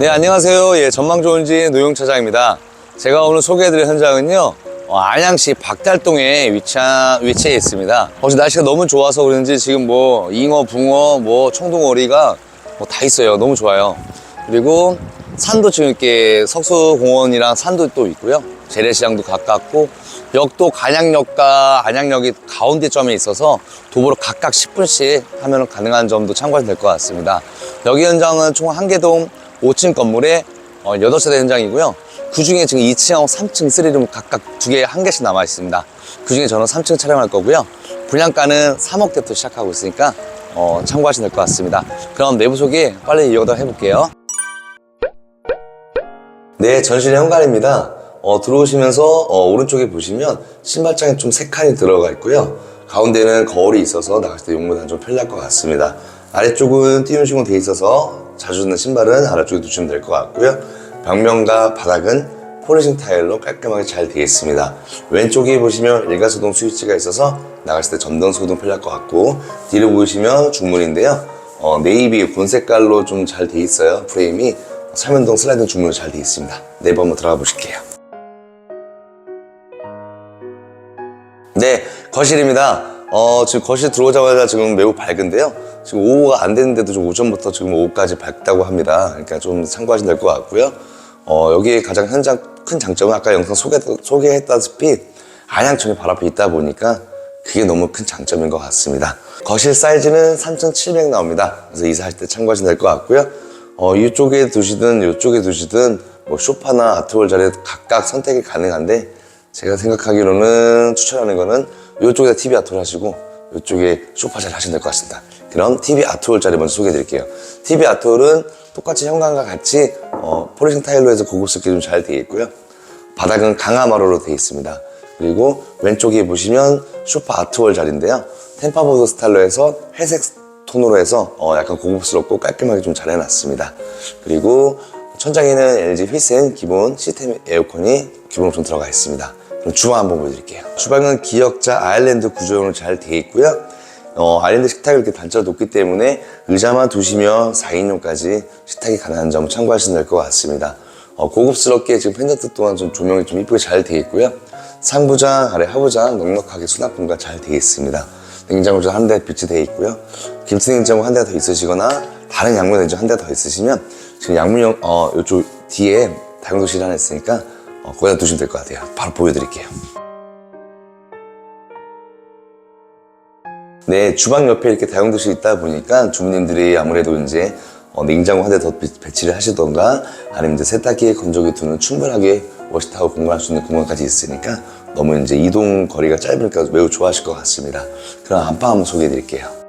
네, 안녕하세요. 예, 전망 좋은 집 노용 차장입니다. 제가 오늘 소개해드릴 현장은요, 어, 안양시 박달동에 위치한, 위치해 있습니다. 어제 날씨가 너무 좋아서 그런지 지금 뭐, 잉어, 붕어, 뭐, 청둥오리가 뭐 다 있어요. 너무 좋아요. 그리고 산도 지금 이렇게 석수공원이랑 산도 또 있고요. 재래시장도 가깝고, 역도 간양역과 안양역이 가운데 점에 있어서 도보로 각각 10분씩 하면 가능한 점도 참고하시면 될 것 같습니다. 여기 현장은 총 한개동 5층 건물에 어, 8세대 현장이고요. 그 중에 지금 2층하고 3층 3룸 각각 두 개, 한 개씩 남아 있습니다. 그 중에 저는 3층 촬영할 거고요. 분양가는 3억대부터 시작하고 있으니까 어, 참고하시면 될 것 같습니다. 그럼 내부 소개 빨리 이어가 해볼게요. 네, 전실 현관입니다. 어, 들어오시면서 어, 오른쪽에 보시면 신발장이 좀세 칸이 들어가 있고요. 가운데는 거울이 있어서 나갔을 때 용모단 좀 편리할 것 같습니다. 아래쪽은 띄움식으로 돼 있어서 자주 듣는 신발은 아래쪽에 두시면 될 것 같고요. 벽면과 바닥은 포리싱 타일로 깔끔하게 잘 되어 있습니다. 왼쪽에 보시면 일가소동 스위치가 있어서 나갔을 때 전등 소동 편리할 것 같고 뒤로 보시면 중문인데요. 어, 네이비 본 색깔로 좀 잘 되어 있어요. 프레임이 설면동 슬라이딩 중문으로 잘 되어 있습니다. 내부 한번 들어가 보실게요. 네, 거실입니다. 어, 지금 거실 들어오자마자 지금 매우 밝은데요. 지금 오후가 안 됐는데도 좀 오전부터 지금 오후까지 밝다고 합니다. 그러니까 좀 참고하시면 될 것 같고요. 어, 여기에 가장 현장 큰 장점은 아까 영상 소개, 소개했다시피 안양천이 바로 앞에 있다 보니까 그게 너무 큰 장점인 것 같습니다. 거실 사이즈는 3,700 나옵니다. 그래서 이사하실 때 참고하시면 될 것 같고요. 어, 이쪽에 두시든 이쪽에 두시든 뭐 소파나 아트홀 자리 각각 선택이 가능한데 제가 생각하기로는 추천하는 거는 이쪽에다 TV 아트홀 하시고 이쪽에 소파 자리 하시면 될 것 같습니다. 그럼 TV 아트홀 자리 먼저 소개해 드릴게요. TV 아트홀은 똑같이 현관과 같이 어, 포리싱 타일로 해서 고급스럽게 좀 잘 되어 있고요. 바닥은 강화마루로 되어 있습니다. 그리고 왼쪽에 보시면 소파 아트홀 자리인데요. 템파보드 스타일로 해서 회색 톤으로 해서 어, 약간 고급스럽고 깔끔하게 좀 잘 해놨습니다. 그리고 천장에는 LG 휘센 기본 시스템 에어컨이 기본으로 좀 들어가 있습니다. 그럼 주방 한번 보여드릴게요. 주방은 기역자 아일랜드 구조형으로 잘 되어 있고요. 어, 아일랜드 식탁이 이렇게 단차가 높기 때문에 의자만 두시면 4인용까지 식탁이 가능한 점 참고하시면 될 것 같습니다. 어, 고급스럽게 지금 펜던트 또한 좀 조명이 좀 이쁘게 잘 되어 있고요. 상부장, 아래 하부장 넉넉하게 수납 공간 잘 되어 있습니다. 냉장고 한대 비치되어 있고요. 김치 냉장고 한 대 더 있으시거나 다른 양문 냉장고 한 대 더 있으시면 지금 양문형 어, 이쪽 뒤에 다용도실 하나 있으니까 어, 거기다 두시면 될 것 같아요. 바로 보여드릴게요. 네, 주방 옆에 이렇게 다용도실이 있다 보니까 주부님들이 아무래도 이제 어, 냉장고 한 대 더 배치를 하시던가 아니면 이제 세탁기에 건조기 두는 충분하게 워시타워 공간할 수 있는 공간까지 있으니까 너무 이제 이동 거리가 짧으니까 매우 좋아하실 것 같습니다. 그럼 안방 한번 소개해 드릴게요.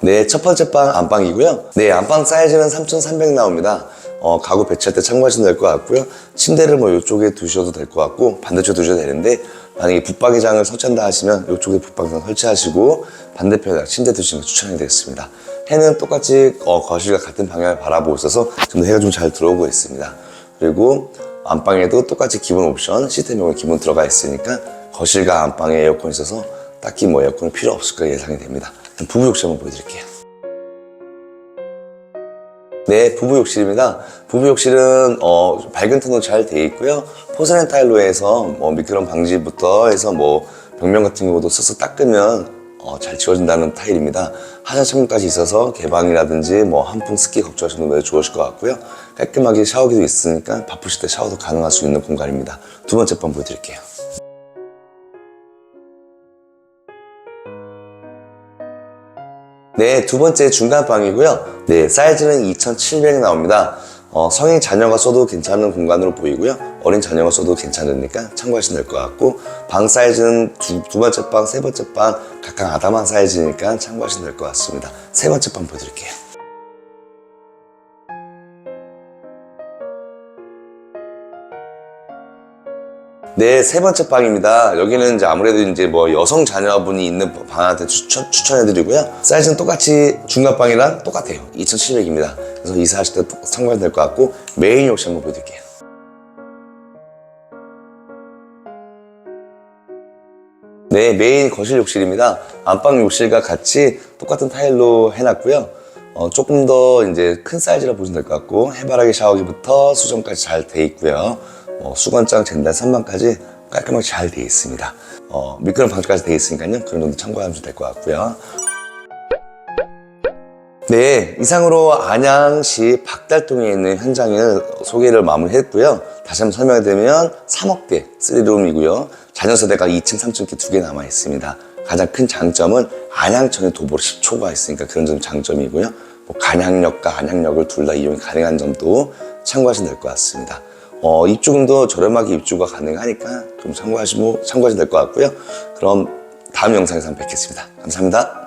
네, 첫 번째 방 안방이고요. 네, 안방 사이즈는 3,300 나옵니다. 어, 가구 배치할 때 참고하시면 될 것 같고요. 침대를 뭐 이쪽에 두셔도 될 것 같고 반대쪽에 두셔도 되는데 만약에 붙박이장을 설치한다 하시면 이쪽에 붙박이장 설치하시고 반대편에 침대 두시는 거 추천이 되겠습니다. 해는 똑같이 어, 거실과 같은 방향을 바라보고 있어서 지금 해가 좀 잘 들어오고 있습니다. 그리고 안방에도 똑같이 기본 옵션 시스템용으로 기본 들어가 있으니까 거실과 안방에 에어컨이 있어서 딱히 뭐 에어컨이 필요 없을 거 예상이 됩니다. 부부 욕실 한번 보여드릴게요. 네, 부부 욕실입니다. 부부 욕실은 어, 밝은 톤으로 잘 되어 있고요. 포세란 타일로 해서 뭐 미끄럼 방지부터 해서 뭐 벽면 같은 경우도 스스 닦으면 어, 잘 지워진다는 타일입니다. 하자 창문까지 있어서 개방이라든지 뭐 한풍 습기 걱정하시는 분들 좋으실 것 같고요. 깔끔하게 샤워기도 있으니까 바쁘실 때 샤워도 가능할 수 있는 공간입니다. 두 번째 방 보여드릴게요. 네, 두 번째 중간 방이고요. 네, 사이즈는 2,700 나옵니다. 어, 성인 자녀가 써도 괜찮은 공간으로 보이고요. 어린 자녀가 써도 괜찮으니까 참고하시면 될 것 같고 방 사이즈는 두, 두 번째 방, 세 번째 방 각각 아담한 사이즈니까 참고하시면 될 것 같습니다. 세 번째 방 보여드릴게요. 네, 세 번째 방입니다. 여기는 이제 아무래도 이제 뭐 여성 자녀분이 있는 방한테 추천, 추천해드리고요. 사이즈는 똑같이 중간방이랑 똑같아요. 2,700입니다. 그래서 이사하실 때 참고하면 될것 같고, 메인 욕실 한번 보여드릴게요. 네, 메인 거실 욕실입니다. 안방 욕실과 같이 똑같은 타일로 해놨고요. 어, 조금 더 이제 큰 사이즈라 보시면 될 것 같고 해바라기 샤워기부터 수전까지 잘 돼 있고요. 어, 수건장, 젠단, 선반까지 깔끔하게 잘돼 있습니다. 어, 미끄럼 방지까지 돼 있으니까요. 그런 정도 참고하시면 될 것 같고요. 네, 이상으로 안양시 박달동에 있는 현장을 소개를 마무리했고요. 다시 한번 설명드리면 3억대 3룸이고요. 자녀 세대가 2층, 3층 두개 남아 있습니다. 가장 큰 장점은 안양천에 도보로 10초가 있으니까 그런 점 장점이고요. 뭐 간양역과 안양역을 둘 다 이용이 가능한 점도 참고하시면 될 것 같습니다. 어, 입주금도 저렴하게 입주가 가능하니까 좀 참고하시고 참고하시면 될 것 같고요. 그럼 다음 영상에서 뵙겠습니다. 감사합니다.